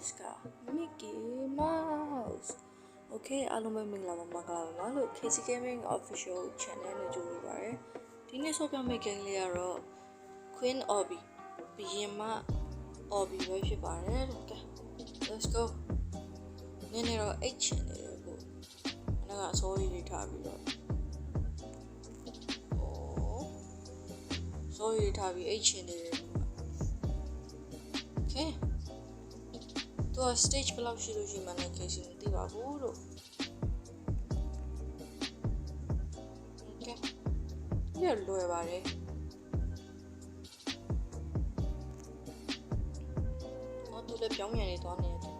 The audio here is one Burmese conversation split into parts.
Mouse က Mickey Mouse Okay အားလုံးပဲမင်္ဂလာပါမင်္ဂလာပါလို့ KC Gaming Official Channel နဲ့ကြိုဆိုပါရစေဒီနေ့ဆော့ပြမယ့် game လေးကတော့ Queen Obby ဘီရင်မ Obby ပဲဖြစ်ပါတယ်တဲ့ကဲ Let's go နည်းနည်းတော့ H channel လေးကိုအနကအစိုးရလေးထားပြီးတော့โอ้စိုးရထားပြီး H channel လေး Okay သူက stage ဘယ်လောက်ရှိလို့ရှိမှလည်း case မသိပါဘူးလို့ Okay ဒီကလွယ်ပါတယ်ဟောသူလည်းပြောင်းပြန်နေသွားနေတယ်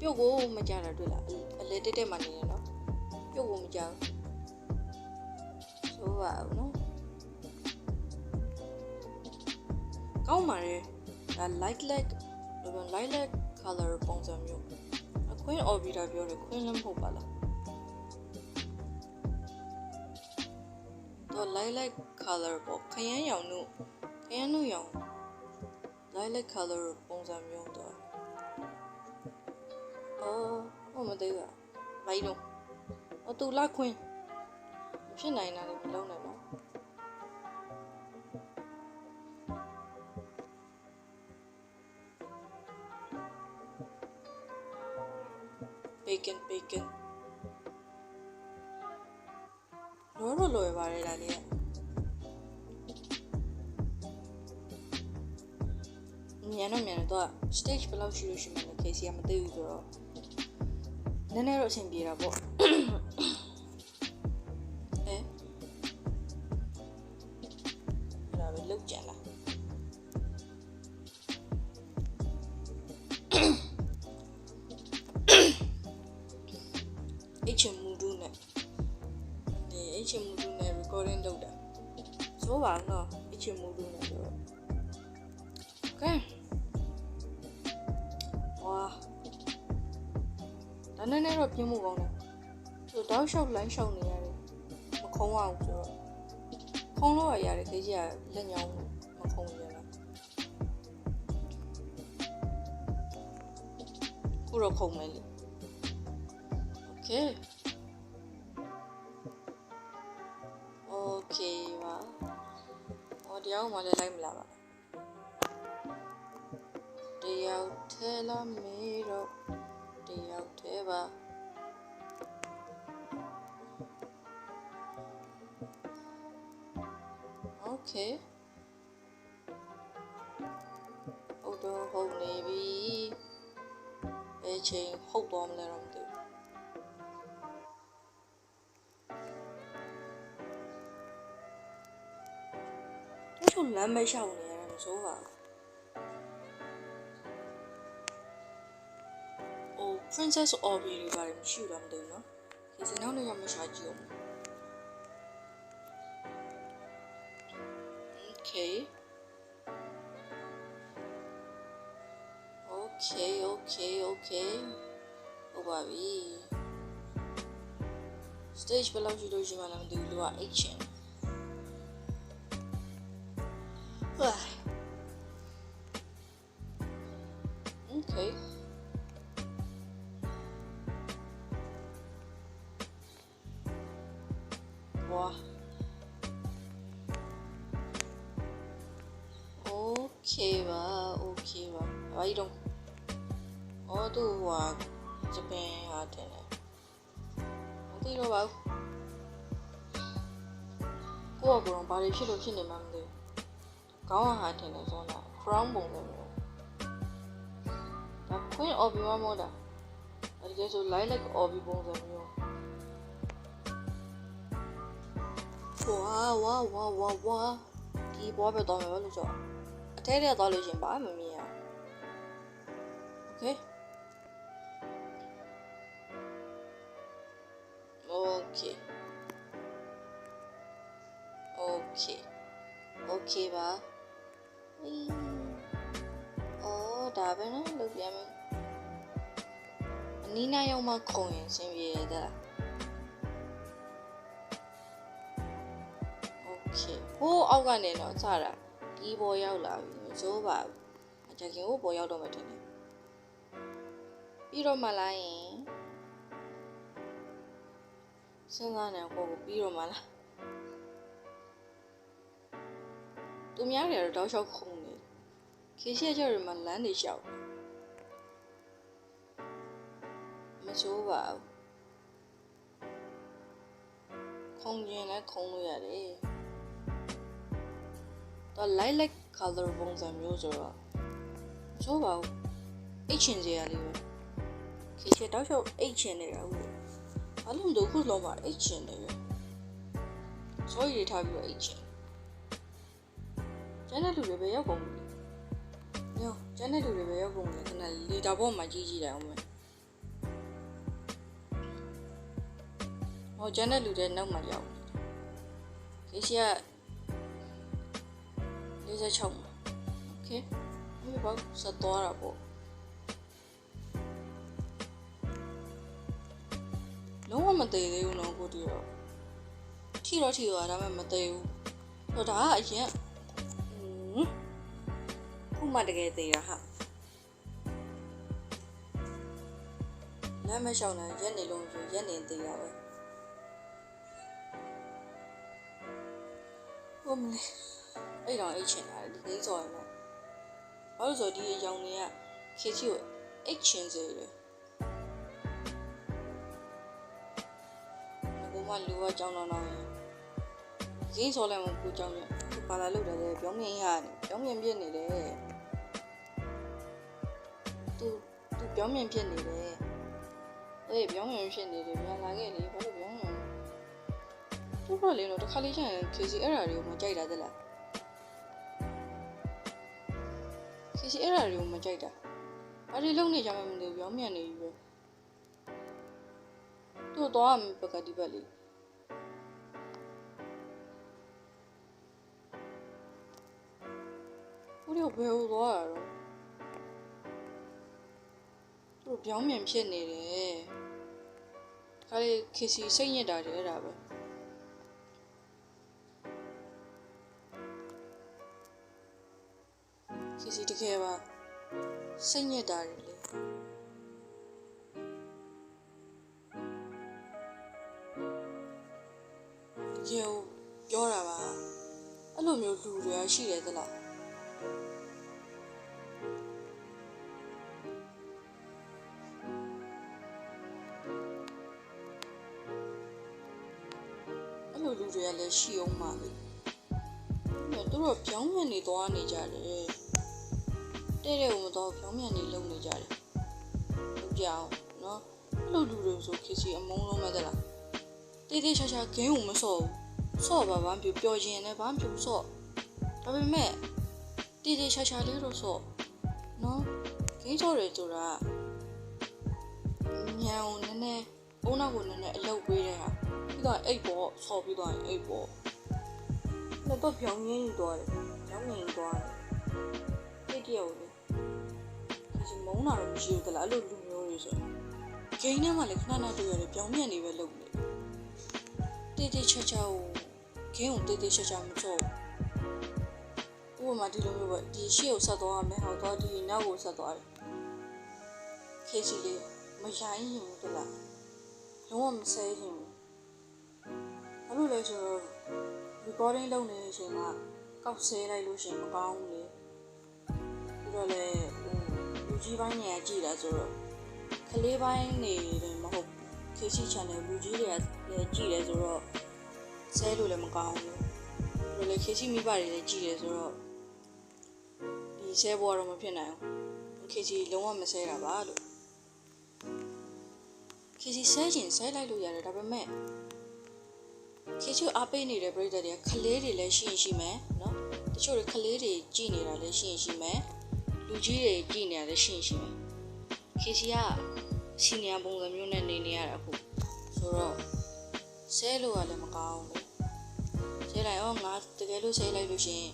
ပြုတ်ကိုမကြတာတွေ့လားအလေတက်တက်မှနေတယ်နော်ပြုတ်ကိုမကြဘူးဆိုပါဘူးနော် ကောင်းပါတယ်ဒါ light light ဘယ်လို light light color ပုံစံမျိုးအခွင့် orbiter ပြောတယ်ခွင့်လည်းမဟုတ်ပါလားတော့ light light color ပေါ့ခရမ်းရောင်တို့ခရမ်းတို့ရောင် light light color ပုံစံမျိုးတော့အော်ဟောမသေးပါဘိုင်းတော့အတူလာခွင့်မဖြစ်နိုင်တာလည်းမလုံးနိုင်တော့ bacon လောလောလောရပါတယ်ဒါလေးကမြန်တော့မြန်တော့ stage ဘယ်လောက်ရှိလို့ရှိမှလဲ case ကမသိဘူးဆိုတော့နည်းနည်းတော့အဆင်ပြေတာပေါ့ တော့ H မူဒူးနဲ့ဆိုတော့ Okay ဝါဒါနဲ့နဲ့တော့ပြင်းမှုကောင်းတယ်ဆိုတော့တောက်လျှောက်လိုင်းလျှောက်နေရတယ်မခုံးအောင်ဆိုတော့ခုံးလို့ရရတယ်ခေကြီးကလက်ညောင်းမခုံးရလားခုတော့ခုံမယ်လေ Okay. Okay တရားမှလည်းလိုက်မလားပါ။တယောက်ထဲလာမေတော့တယောက်ထဲပါ။ Okay. ဟုတ်တော့ဟုတ်နေပြီ။ဘယ်ချိန်ဟုတ်သွားမလဲတော့ မသိဘူး။တချို့လမ်းမလျှောက်နေရတယ်မစိုးပါဘူး။အို Princess Orby တွေပါတယ်မရှိဘူးလားမသိဘူးနော်။ဒီစနောက်လည်းရမရှာကြည့်အောင်။ Okay. Okay, okay, okay. ဟုတ်ပါပြီ။ stage ဘယ်လောက်ရှိလို့ရှိမှလည်းမသိဘူးလူက action Ugh. Okay. Wow. Okay ပါ okay ပါဘာကြီးတော့အော်သူဟိုဂျပန်ဟာတင်တယ်မသိတော့ပါဘူးကိုယ့်အကောင်ဘာတွေဖြစ်လို့ဖြစ်နေမှမ သိဘူးခေါင်းဟာထင်တယ်ဆိုတော့ crown ပုံစံမျိုးဒါ queen of your mother ဒါတကယ်ဆို light like of ပုံစံမျိုးဝါဝါဝါဝါဝါဒီဘောပဲတော့မယ်လို့ဆိုအထဲထဲသွားလို့ရှင်ပါမမြင်ရ Okay Okay Okay Okay ပါ အီးအော်ဒါပဲနော်လုပ်ပြန်မယ်အနီးနားရောက်မှခုံရင်ဆင်းပြေရတာ Okay ဟိုးအောက်ကနေတော့စတာဒီဒီပေါ်ရောက်လာပြီမစိုးပါဘူးအကြခင်ကိုပေါ်ရောက်တော့မှထင်တယ်ပြီးတော့မှလာရင်စဉ်းစားနေကိုကိုပြီးတော့မှလားသူများတွေကတော့တောက်လျှောက်ခုန်နေ ခေရှိရကြရမှာလမ်းတွေလျှောက်မစိုးပါဘူးခုံကျင်လဲခုံလို့ရတယ်တော့ light light color ပုံစံမျိုးဆိုတော့မစိုးပါဘူးအိတ်ချင်စရာလေးပဲခေရှိတောက်လျှောက်အိတ်ချင်နေတာဟုတ်ဘာလို့မလို့ခုလုံးမှာအိတ်ချင်နေလဲဆိုရထားပြီးတော့အိတ်ချင်ကျန်တဲ့လူတွေပဲရောက်ကုန်ပြီညော ကျန်တဲ့လူတွေပဲရောက်ကုန်ပြီခဏလီတာဘောမှာကြီးကြီးတယ်အောင်မယ်ဟောကျန်တဲ့လူတွေနောက်မှာရောက်ခေရှိက46မှာโอเคဒီဘောဆက်သွားတာပေါ့လုံးဝမသေးသေးဘူးနော်ကိုတီတော့ထီတော့ထီသွားဒါပေမဲ့မသေးဘူးတော့ဒါကအရင်ဟွန်းခု မှတကယ်သေးတာဟာလမ်းမလျှောက်နိုင်ရက်နေလုံးဆိုရက်နေသေးတာပဲဟုတ်မလဲအဲ့တော့အိတ်ချင်တာဒီသိစော်ရမယ်ဘာလို့ဆိုဒီအယောင်တွေကခေချီကိုအိတ်ချင်စေတယ်ဘုမလူကကြောင်းတော့တော့ရင်ရင်းစော်လည်းမပူကြောင်းရပါလာလို့တယ်ပြောင်းမြင်ရတယ်ပြောင်းမြင်ပြစ်နေတယ် ပြောင်းမြင်ဖြစ်နေတယ်အေးပြောင်းမြင်ဖြစ်နေတယ်ပြန်လာခဲ့လေဘာလို့ပြောင်းမြင်သူတော့လေတော့တစ်ခါလေးကျရင်ခေစီအဲ့ဓာတွေကိုမကြိုက်တာသလားခေစီအဲ့ဓာတွေကိုမကြိုက်တာဘာတွေလုံးနေကြမှမသိဘူးပြောင်းမြင်နေပြီပဲသူ့တော့ပကတိပဲလေကိုရီဘယ်ဟိုသွားတာတော့ သူတို့ပြောင်းမြန်ဖြစ်နေတယ်ခါလေးခေစီစိတ်ညစ်တာတယ်အဲ့ဒါပဲခေစီတကယ်ပါစိတ်ညစ်တာတယ်လေရေပြောတာပါအဲ့လိုမျိုးလူတွေကရှိတယ်သလား လိုလူတွေကလည်းရှိအောင်ပါလေ။အဲ့တော့သူတို့ပြောင်းမြန်နေသွားနေကြတယ်။တဲ့တဲ့ကိုမတော့ပြောင်းမြန်နေလုံနေကြတယ်။ဟုတ်ကြအောင်နော်။အဲ့လိုလူတွေဆိုခေစီအမုန်းလုံးမဲ့တလား။တေးသေးချာချာဂိမ်းကိုမစော့ဘူး။စော့ပါဘာမှပြောပြောရင်လည်းဘာမှပြောစော့။ဒါပေမဲ့တေးသေးချာချာလေးတော့စော့။နော်။ဂိမ်းစော့တယ်ဆိုတာညံကိုနည်းနည်း အုံနောက်ကိုနည်းနည်းအလုပ်ပေးတဲ့ဟာပြီးတော့အိတ်ပေါ့ဆော်ပြီးတော့အိတ်ပေါ့တော့တော့ပြောင်းရင်းယူသွားတယ်ပြောင်းရင်းယူသွားတယ်တိတ်တယောက်လေဒီမုန်းတာတော့မရှိဘူးတလားအဲ့လိုလူမျိုးတွေဆိုဂိမ်းထဲမှာလည်းခဏခဏတွေ့ရတယ်ပြောင်းမြတ်နေပဲလုပ်နေတိတ်တိတ်ချာချာကိုဂိမ်းကိုတိတ်တိတ်ချာချာမစော့ဥပမာဒီလိုမျိုးပဲဒီရှေ့ကိုဆက်သွားရမယ်ဟောတော့ဒီနောက်ကိုဆက်သွားတယ်ခေစီလေးမရိုင်းရင်ဘူးတလား လုံးဝမဆဲရင်ဘူးဘာလို့လဲဆိုတော့ recording လုပ်နေတဲ့အချိန်မှာကောက်ဆဲလိုက်လို့ရှရင်မကောင်းဘူးလေပြီးတော့လည်းဟိုလူကြီးပိုင်းနေရာကြည့်တာဆိုတော့ကလေးပိုင်းနေတယ်မဟုတ်ခေချီ channel လူကြီးတွေကလည်းကြည့်တယ်ဆိုတော့ဆဲလို့လည်းမကောင်းဘူးပြီးတော့လည်းခေချီမိဘတွေလည်းကြည့်တယ်ဆိုတော့ဒီဆဲဘောကတော့မဖြစ်နိုင်ဘူးခေချီလုံးဝမဆဲတာပါလို့ ခေချီဆဲချင်ဆဲလိုက်လို့ရတယ်ဒါပေမဲ့ခေချူအားပေးနေတဲ့ပြည်သက်တွေကခလေးတွေလည်းရှိရင်ရှိမယ်နော်တချို့တွေခလေးတွေကြည်နေတာလည်းရှိရင်ရှိမယ်လူကြီးတွေကြည်နေတာလည်းရှိရင်ရှိမယ်ခေချီကစီနီယာပုံစံမျိုးနဲ့နေနေရတာအခုဆိုတော့ဆဲလို့ကလည်းမကောင်းဘူးဆဲလိုက်အောင်ငါတကယ်လို့ဆဲလိုက်လို့ရှိရင်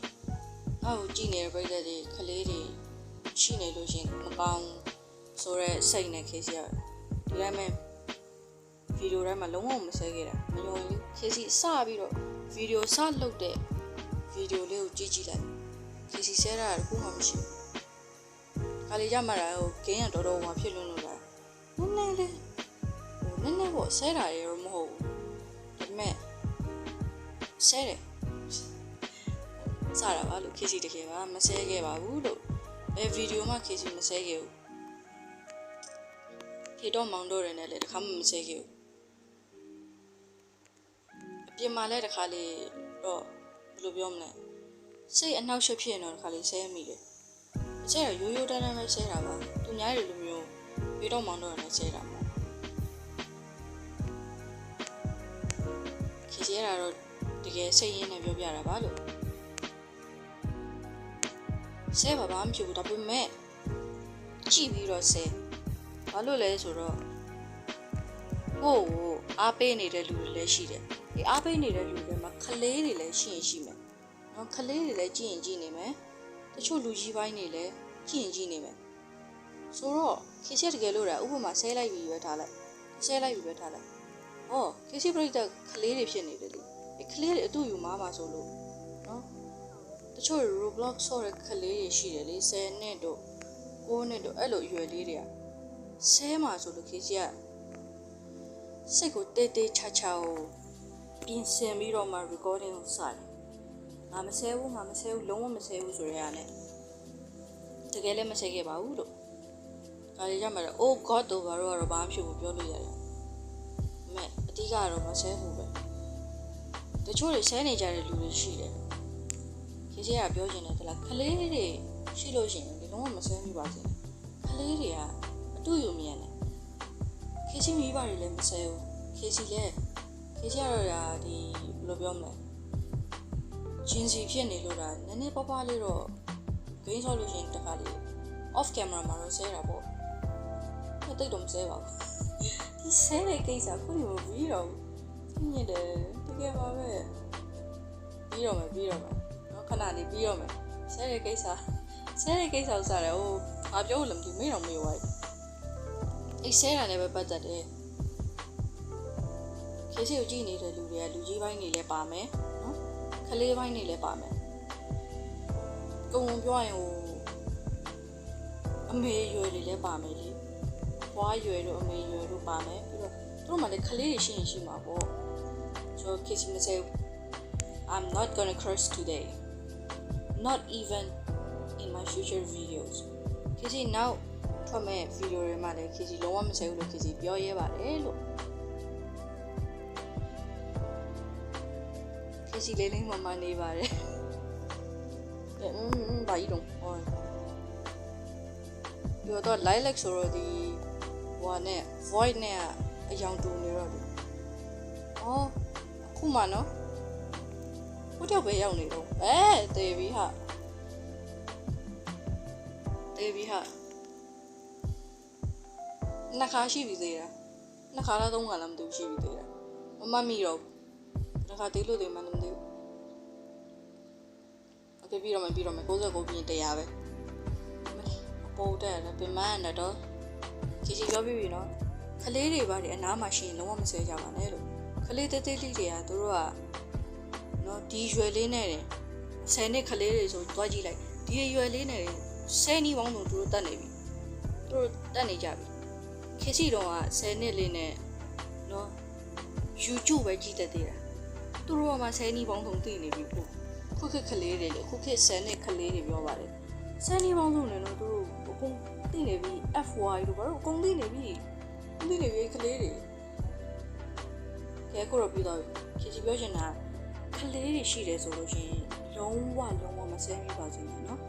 ငါ့ကိုကြည်နေတဲ့ပြည်သက်တွေခလေးတွေရှိနေလို့ရှိရင်မကောင်းဆိုတော့စိတ်နဲ့ခေချီကဒီတိုင်းမဲ့ ဗီဒီယိုထဲမှာလုံးဝမဆဲခဲ့တာမယုံဘူးခေစီစပြီးတော့ဗီဒီယိုစလုပ်တဲ့ဗီဒီယိုလေးကိုကြည့်ကြည့်လိုက်ခေစီဆဲတာတခုမှမရှိဘူးခါလေးရမှတာဟိုဂိမ်းကတော်တော်ဟိုဖြစ်လွန်းလို့လားနည်းနည်းလေးဟိုနည်းနည်းပေါ့ဆဲတာရေတော့မဟုတ်ဘူးဒါပေမဲ့ဆဲတယ်စတာပါလို့ခေစီတကယ်ပါမဆဲခဲ့ပါဘူးလို့ဘယ်ဗီဒီယိုမှခေစီမဆဲခဲ့ဘူးခေတော့မောင်တော့တယ်နဲ့လည်းတခါမှမဆဲခဲ့ဘူးအ ပြင်မှာလည်းတခါလေးတော့ဘယ်လိုပြောမလဲစိတ်အနှောက်အယှက်ဖြစ်ရင်တော့တခါလေးဆဲမိတယ်ဆဲတော့ရိုးရိုးတန်းတန်းပဲဆဲတာပါသူများတွေလိုမျိုးခေတော့မောင်တော့တယ်နဲ့ဆဲတာမဟုတ်ခေစီရတာတော့တကယ်စိတ်ရင်းနဲ့ပြောပြတာပါလို့ဆဲပါဘာမှမဖြစ်ဘူးဒါပေမဲ့ကြည့်ပြီးတော့ဆဲဘာလို့လဲဆိုတော့ကိုယ့်ကိုအားပေးနေတဲ့လူတွေလည်းရှိတယ် ဒီအားပေးနေတဲ့လူတွေမှာခလေးတွေလည်းရှိရင်ရှိမယ်နော်ခလေးတွေလည်းကြည့်ရင်ကြည့်နေမယ်တချို့လူကြီးပိုင်းတွေလည်းကြည့်ရင်ကြည့်နေမယ်ဆိုတော့ခေချက်တကယ်လို့တာဥပမာဆဲလိုက်ပြီးပဲထားလိုက်ဆဲလိုက်ပြီးပဲထားလိုက်ဩခေချက်ပြိတ္တခလေးတွေဖြစ်နေတယ်လေအဲခလေးတွေအတူယူမှာပါဆိုလို့နော်တချို့ Roblox ဆော့တဲ့ကလေးတွေရှိတယ်လေ10နှစ်တို့9နှစ်တို့အဲ့လိုအရွယ်လေးတွေကဆဲမှာဆိုလို့ခေကြီးကစိတ်ကိုတေးတေးချာချာကို ပြင်ဆင်ပြီးတော့မှ recording ကိုစတယ်ငါမဆဲဘူးငါမဆဲဘူးလုံးဝမဆဲဘူးဆိုရဲရတယ်တကယ်လည်းမဆဲခဲ့ပါဘူးလို့ဒါလေးရမှာတော့ oh god တို့ဘာလို့ကတော့ဘာမှဖြစ်ဘူးပြောလို့ရတယ်အမေအတိကတော့မဆဲဘူးပဲတချို့တွေဆဲနေကြတဲ့လူတွေရှိတယ်ခေကြီးကပြောချင်တယ်တလားခလေးတွေရှိလို့ရှိရင်ဒီလုံးဝမဆဲမိပါစေခလေးတွေကအတူယူမြန်တယ်ခေကြီးမိဘတွေလည်းမဆဲဘူးခေကြီးလည်း ခေကြီးကတော့ဒါဒီဘယ်လိုပြောမလဲဂျင်းစီဖြစ်နေလို့ဒါနည်းနည်းပပလေးတော့ဂိမ်းဆော့လို့ရှိရင်တခါလေး off camera မှာတော့ဆဲတာပေါ့မသိတော့မဆဲပါဘူးဒီဆဲတဲ့ကိစ္စခုနေမပြီးတော့ဘူးညစ်တယ်တကယ်ပါပဲပြီးတော့မယ်ပြီးတော့မယ်နော်ခဏလေးပြီးတော့မယ်ဆဲတဲ့ကိစ္စဆဲတဲ့ကိစ္စကိုစတယ်ဟိုငါပြောလို့မသိမင်းတော့မေးသွားပြီအဲ့ဆဲတာလည်းပဲပတ်သက်တယ် ခေစီကိုကြည့်နေတဲ့လူတွေကလူကြီးပိုင်းတွေလည်းပါမယ်နော်ခလေးပိုင်းတွေလည်းပါမယ်ကုံကုံပြောရင်ဟိုအမေရွယ်တွေလည်းပါမယ်လေဘွားရွယ်တို့အမေရွယ်တို့ပါမယ်ပြီးတော့သူတို့မှလည်းခလေးတွေရှိရင်ရှိမှာပေါ့ဆိုခေစီမဆဲ I'm not gonna curse today not even in my future videos ခေစီနောက်ထွက်မဲ့ဗီဒီယိုတွေမှာလည်းခေစီလုံးဝမဆဲဘူးလို့ခေစီပြောရဲပါတယ်လို့ ခေစီလေးလေးမမနေပါတယ်အင်းအင်းဘာကြီးတော့ဟောဒီတော့ lilac ဆိုတော့ဒီဟိုနဲ့ void နဲ့အယောင်တူနေတော့ဒီအော်အခုမှနော်ဟိုတော့ပဲရောက်နေတော့အဲတေးပြီဟာတေးပြီဟာနှစ်ခါရှိပြီသေးတာနှစ်ခါလားသုံးခါလားမသိဘူးရှိပြီသေးတာမမမီတော့ နှစ်ခါသေးလို့သေးမှလည်းမသိဘူးโอเคပြီးတော့မယ်ပြီးတော့မယ်69ပြင်တရားပဲအပေါ်တက်ရတယ်ပြင်မရတော့ကြီးကြီးပြောပြပြီနော်ခလေးတွေပါတယ်အနားမှာရှိရင်လုံးဝမဆွဲကြပါနဲ့လို့ခလေးတဲတဲလေးတွေကသူတို့က နော်ဒီရွယ်လေးနဲ့တယ်ဆယ်နှစ်ကလေးတွေဆိုတွားကြည့်လိုက်ဒီရွယ်လေးနဲ့ဆယ်နီးပေါင်းဆိုသူတို့တက်နေပြီသူတို့တက်နေကြပြီခေစီတော့ကဆယ်နှစ်လေးနဲ့နော် YouTube ပဲကြည့်တတ်သေးတာ သူတို့ကမှဆယ်နီးပေါင်းဆုံးသိနေပြီပို့ခုခေတ်ကလေးတွေလေခုခေတ်ဆယ်နှစ်ကလေးတွေပြောပါတယ်ဆယ်နီးပေါင်းဆုံးလည်းတော့သူတို့အကုန်သိနေပြီ FY တို့ဘာလို့အကုန်သိနေပြီသိနေပြီကလေးတွေကဲခုတော့ပြီးတော့ခေစီပြောချင်တာကလေးတွေရှိတယ်ဆိုလို့ရှိရင်လုံးဝလုံးဝမဆဲမိပါစေနဲ့နော်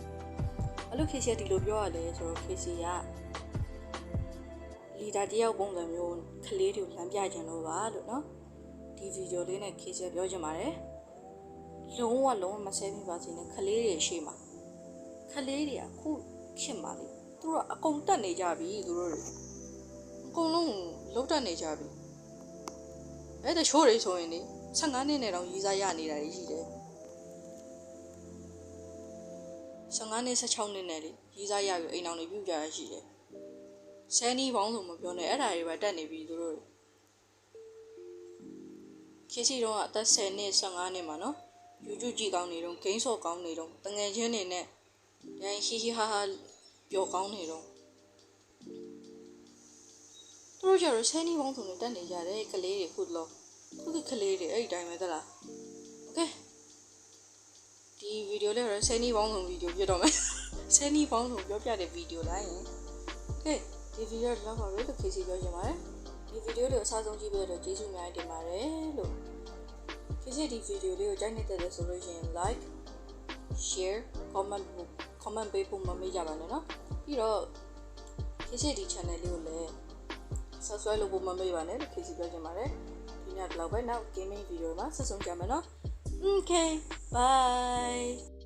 အဲ့လိုခေစီကဒီလိုပြောရလဲဆိုတော့ခေစီကလီဒါတယောက်ပုံစံမျိုးကလေးတွေကိုလမ်းပြခြင်းလို့ပါလို့နော် ဒီဗီဒီယိုလေးနဲ့ခေစီကပြောချင်ပါတယ်လုံးဝလုံးဝမဆဲမိပါစေနဲ့ကလေးတွေရှိမှာကလေးတွေကခုခင်ပါလေသူတို့ကအကုန်တက်နေကြပြီသူတို့တွေအကုန်လုံးလုံးတက်နေကြပြီအဲ့တချို့တွေဆိုရင်လေ15နှစ်နဲ့တောင်ရေးစားရနေတာကြီးရှိတယ်15နှစ်16နှစ်နဲ့လေရေးစားရပြီးအိမ်အောင်တွေပြုတ်ကြရရှိတယ်ဆယ်နီးပေါင်းဆိုမပြောနဲ့အဲ့ဒါတွေပဲတက်နေပြီသူတို့ ခေစီတော့အသက်10နှစ်15နှစ်မှာနော် YouTube ကြည့်ကောင်းနေတော့ game ဆော့ကောင်းနေတော့တငယ်ချင်းတွေနဲ့ရန်ဟီဟီဟာဟာပျော်ကောင်းနေတော့သူတို့ကြတော့ဆယ်နီပေါင်းစုံနဲ့တက်နေကြတယ်ကလေးတွေခုလောခုကကလေးတွေအဲ့ဒီတိုင်းပဲသလားโอเคဒီဗီဒီယိုလေးတော့ဆယ်နီပေါင်းစုံဗီဒီယိုပြတော့မယ်ဆယ်နီပေါင်းစုံပြောပြတဲ့ဗီဒီယိုလိုက်ရင်โอเคဒီဗီဒီယိုတော့ပါပဲလို့ခေစီပြောချင်ပါတယ် ဒီဗီဒီယိုလေးကိုအစားဆုံးကြည့်ပေးတော့ကျေးဇူးအများကြီးတင်ပါတယ်လို့ဖြစ်ဖြစ်ဒီဗီဒီယိုလေးကိုကြိုက်နေတဲ့ဆိုလို့ရှိရင် like share comment comment ပေးဖို့မမေ့ကြပါနဲ့နော်ပြီးတော့ဖြစ်ဖြစ်ဒီ channel လေးကိုလည်း subscribe လုပ်ဖို့မမေ့ပါနဲ့လို့ဖြည့်ဆည်းပြောချင်ပါတယ်ဒီနေ့တော့ပဲနောက် gaming video မှာဆက်ဆုံးကြမယ်နော် okay bye